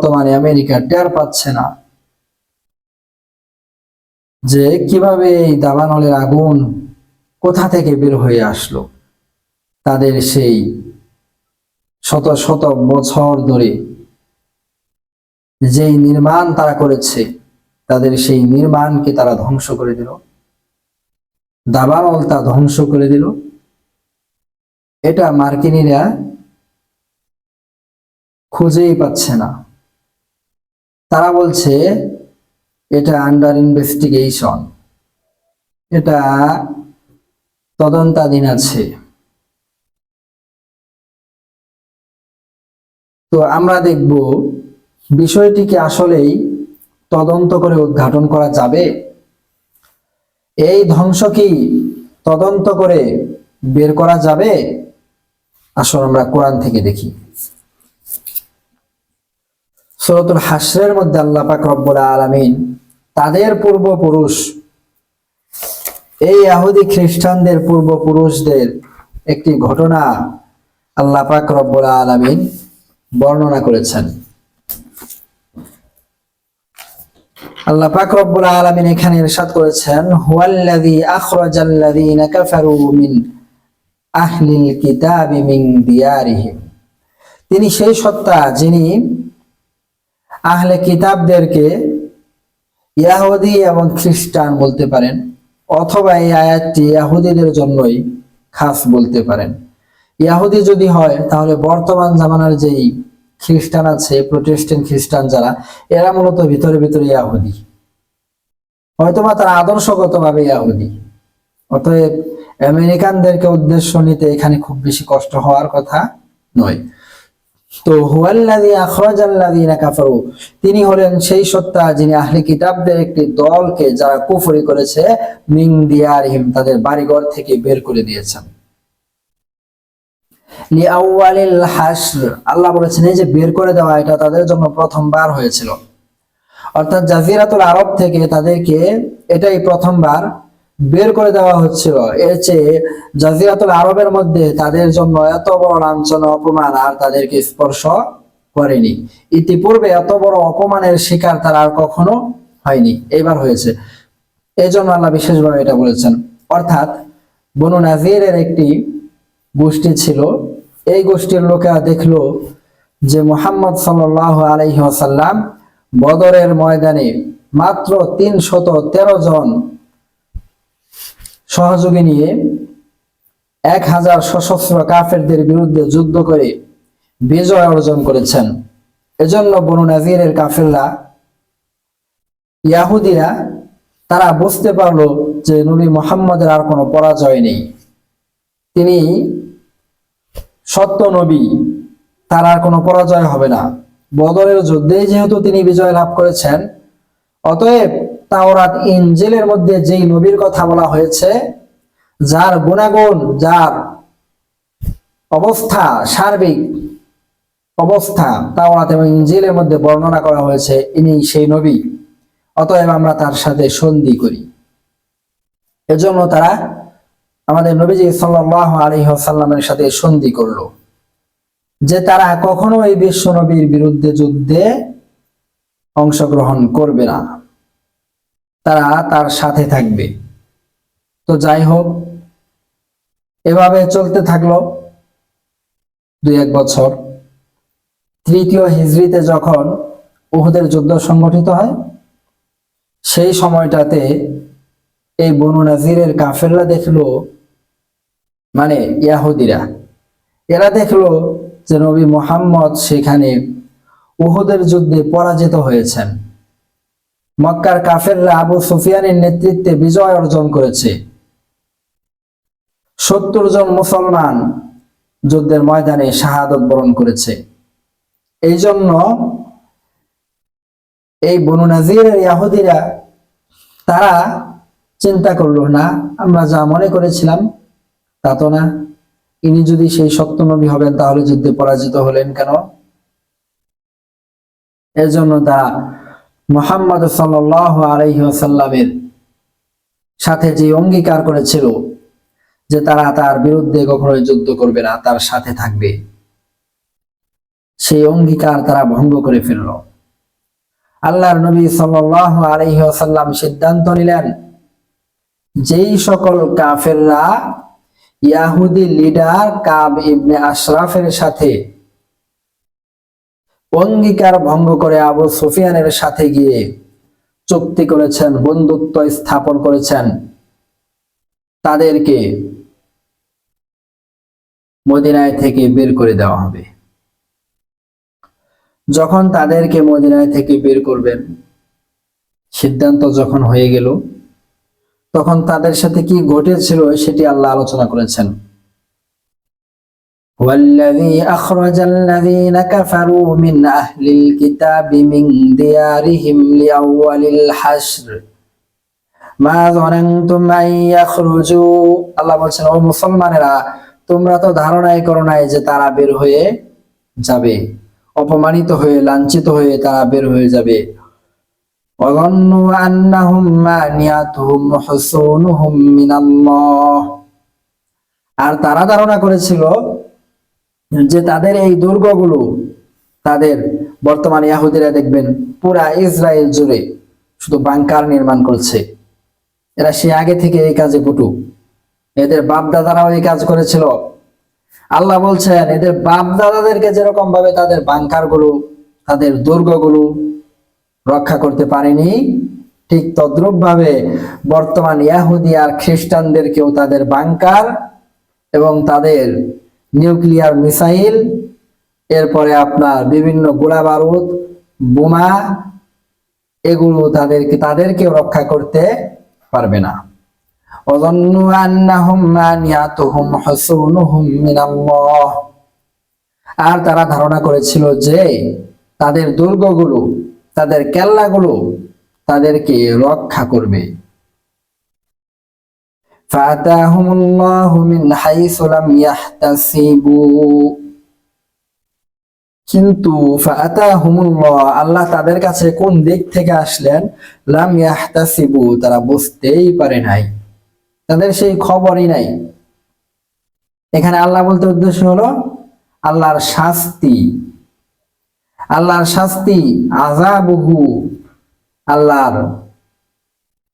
বর্তমানে আমেরিকা টের পাচ্ছে না। যে কীভাবে এই দাবানলের আগুন কোথা থেকে বের হয়ে আসলো, তাদের সেই শত শত বছর ধরে যেই নির্মাণ তারা করেছে, তাদের সেই নির্মাণকে তারা ধ্বংস করে দিল। দাবানল তা ধ্বংস করে দিল। এটা মার্কিনীরা খুঁজেই পাচ্ছে না। তারা বলছে, এটা আন্ডার ইনভেস্টিগেশন এটা তদন্তাধীন আছে। তো আমরা দেখব, বিষয়টিকে আসলেই তদন্ত করে উদ্ঘাটন করা যাবে? এই ধ্বংস কি তদন্ত করে বের করা যাবে? আসলে আমরা কোরআন থেকে দেখি। সূরাতুল হাসরের মধ্যে আল্লাহ পাক রব্বুল আলামিন তাদের পূর্বপুরুষ, এই ইহুদি খ্রিস্টানদের পূর্বপুরুষদের একটি ঘটনা আল্লাহ পাক রব্বুল আলামিন বর্ণনা করেছেন। আল্লাহ পাক রব্বুল এখানে ইরশাদ করেছেন, হুয়াল্লাযী আখরাজাল্লাযীনা কাফারু মিন আহলিল কিতাবি মিন দিয়ারিহিম। তিনি সেই সত্তা যিনি আহলে কিতাবদেরকে ইয়াহুদি এবং খ্রিস্টান বলতে পারেন, অথবা এই আয়াতটি ইয়াহুদিদের জন্যই খাস বলতে পারেন। ইয়াহুদি যদি হয়, তাহলে বর্তমান জামানার যেই খ্রিস্টান আছে প্রোটেস্টেন্ট খ্রিস্টান যারা, এরা মূলত ভিতরে ভিতরে ইয়াহুদি। হয়তোবা তারা আদর্শগতভাবে ইয়াহুদি। অতএব আমেরিকানদেরকে উদ্দেশ্য নিতে এখানে খুব বেশি কষ্ট হওয়ার কথা নয়। তো হুয়াল্লাযী আখরাজাল্লাযীনা কাফারু, তিনি হলেন সেই সত্তা যিনি আহলে কিতাবদের একটি দলকে যারা কুফরি করেছে মিং দিয়ারহিম, তাদের বাড়িঘর থেকে বের করে দিয়েছেন। লিআউয়ালিল হাসর আল্লাহ বলেছেন, এই যে বের করে দেওয়া, এটা তাদের জন্য প্রথমবার হয়েছিল। অর্থাৎ জাজিরাতুল আরব থেকে তাদেরকে এটাই প্রথমবার বের করে দেওয়া হচ্ছিল। এর চেয়ে জাজিরাতুল আরবের মধ্যে তাদের জন্য এত বড় লাঞ্ছনা অপমান আর তাদেরকে স্পর্শ করেনি। ইতিপূর্বে এত বড় অপমানের শিকার তারা আর কখনো হয়নি। এবার হয়েছে। এই জন্য আল্লাহ বিশেষভাবে এটা বলেছেন। অর্থাৎ বনু নাজিরের একটি গোষ্ঠী ছিল। এই গোষ্ঠীর লোকেরা দেখল যে মোহাম্মদ সাল্লাহ আলহি আসাল্লাম বদরের ময়দানে মাত্র তিনশত তেরো জন সহযোগী নিয়ে এক হাজার সশস্ত্র কাফেরদের বিরুদ্ধে যুদ্ধ করে বিজয় অর্জন করেছেন। এজন্য বনু নাজিরের কাফেররা, ইয়াহুদিরা, তারা বুঝতে পারল যে নবী মোহাম্মদের আর কোনো পরাজয় নেই। তিনি সত্য নবী, তার আর কোনো পরাজয় হবে না। বদরের যুদ্ধে যেহেতু তিনি বিজয় লাভ করেছেন, অতএব তাওরাত, ইনজেলের মধ্যে যেই নবীর কথা বলা হয়েছে, যার গুণাগুণ, যার অবস্থা, সার্বিক অবস্থা, তাওরাত এবং ইনজিলের মধ্যে বর্ণনা করা হয়েছে, ইনি সেই নবী। অতএব আমরা তার সাথে সন্ধি করি। এজন্য তারা আমাদের নবীজি সাল্লাহ আলহিহাসাল্লামের সাথে সন্ধি করল, যে তারা কখনো এই বিশ্ব নবীর বিরুদ্ধে যুদ্ধে অংশগ্রহণ করবে না। তারা তার সাথে থাকবে। তো যাই হোক, এভাবে চলতে থাকল দুই এক বছর। তৃতীয় হিজড়িতে যখন উহুদের যুদ্ধ সংগঠিত হয়, সেই সময়টাতে এই বনু নাজিরের কাফেররা দেখল মানে ইয়াহুদিরা, এরা দেখল যে নবী মোহাম্মদ সেখানে উহুদের যুদ্ধে পরাজিত হয়েছেন। মক্কার কাফেররা আবু সুফিয়ানের নেতৃত্বে বিজয় অর্জন করেছে। সত্তর জন মুসলমান যুদ্ধের ময়দানে শাহাদত বরণ করেছে। এই জন্য এই বনু নাজিরের ইয়াহুদিরা, তারা চিন্তা করল, না, আমরা যা মনে করেছিলাম তা তো না। ইনি যদি সেই সত্য নবী হবেন, তাহলে যুদ্ধে পরাজিত হলেন কেন? এজন্য তারা মোহাম্মদ সাল আলহিহাসাল্লামের সাথে যে অঙ্গীকার করেছিল যে তারা তার বিরুদ্ধে কখনোই যুদ্ধ করবে না, তার সাথে থাকবে। সেই অঙ্গীকার তারা ভঙ্গ করে ফেলল। আল্লাহর নবী সাল্লাল্লাহু আলাইহি ওয়াসাল্লাম সিদ্ধান্ত নিলেন, যেই সকল কাফেররা ইয়াহুদি লিডার কাব ইবনে আশরাফের সাথে অঙ্গীকার ভঙ্গ করে আবু সুফিয়ানের সাথে গিয়ে চুক্তি করেছেন, বন্ধুত্ব স্থাপন করেছেন। তাদেরকে মদিনায় থেকে বের করে দেওয়া হবে। যখন তাদেরকে মদিনায় থেকে বের করবেন, সিদ্ধান্ত যখন হয়ে গেল, তখন তাদের সাথে কি ঘটেছিল সেটি আল্লাহ আলোচনা করেছেন। والذي أخرج الذين كفروا من أهل الكتاب من ديارهم لأول الحشر ما ظننتم أن يخرجوا আল্লাহ বলছেন ও মুসলমানেরা তোমরা তো ধারণাই করো নাই যে তারা বের হয়ে যাবে অপমানিত হয়ে লাঞ্ছিত হয়ে তারা বের হয়ে যাবে وظنوا أنهم مانعتهم حصونهم من الله আর তারা ধারণা করেছিল যে তাদের এই দুর্গগুলো তাদের বর্তমান ইয়াহুদিরা দেখবেন পুরা ইসরায়েল জুড়ে শুধু বাংকার নির্মাণ করছে। এরা সে আগে থেকে এই কাজে পটু এদের বাপ দাদারাও এই কাজ করেছিল। আল্লাহ বলছেন, এদের বাপ দাদাদেরকে যেরকম ভাবে তাদের বাংকারগুলো তাদের দুর্গগুলো রক্ষা করতে পারেনি, ঠিক তদ্রুপ ভাবে বর্তমান ইয়াহুদি আর খ্রিস্টানদেরকেও তাদের বাংকার এবং তাদের নিউক্লিয়ার মিসাইল এরপরে আপনার বিভিন্ন গোলা বারুদ বোমা এগুলো তাদেরকে তাদেরকেও রক্ষা করতে পারবে না وظنوا أنهم مانعتهم حصونهم من الله আর তারা ধারণা করেছিল যে তাদের দুর্গগুলো তাদের কেল্লাগুলো তাদেরকে রক্ষা করবে فأتاهم الله من حيث لم يحتسبوا কিন্তু ফাতাহুমুল্লাহ আল্লাহ তাদের কাছে কোন দিক থেকে আসলেন লাম ইয়াহতাসিবু তারা বুঝতেই পারে নাই তাদের সেই খবরই নাই এখানে আল্লাহ বলতে উদ্দেশ্য হলো আল্লাহর শাস্তি আল্লাহর শাস্তি আজাবহু আল্লাহর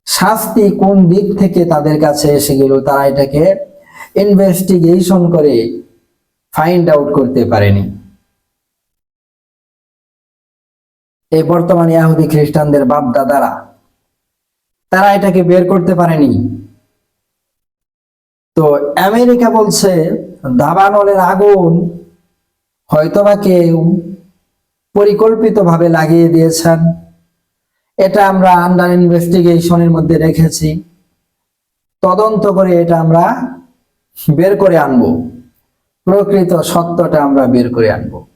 শাস্তি কোন দিক থেকে তাদের কাছে এসে গেল, তারা এটাকে ইনভেস্টিগেশন করে ফাইন্ড আউট করতে পারেনি। এই বর্তমান ইয়াহুদি খ্রিস্টানদের বাপ দাদারা তারা এটাকে বের করতে পারেনি। তো আমেরিকা বলছে, দাবানলের আগুন হয়তোবা কেউ পরিকল্পিতভাবে লাগিয়ে দিয়েছেন। এটা আমরা আন্ডার ইনভেস্টিগেশনের মধ্যে রেখেছি। তদন্ত করে এটা আমরা বের করে আনব। প্রকৃত সত্যটা আমরা বের করে আনব।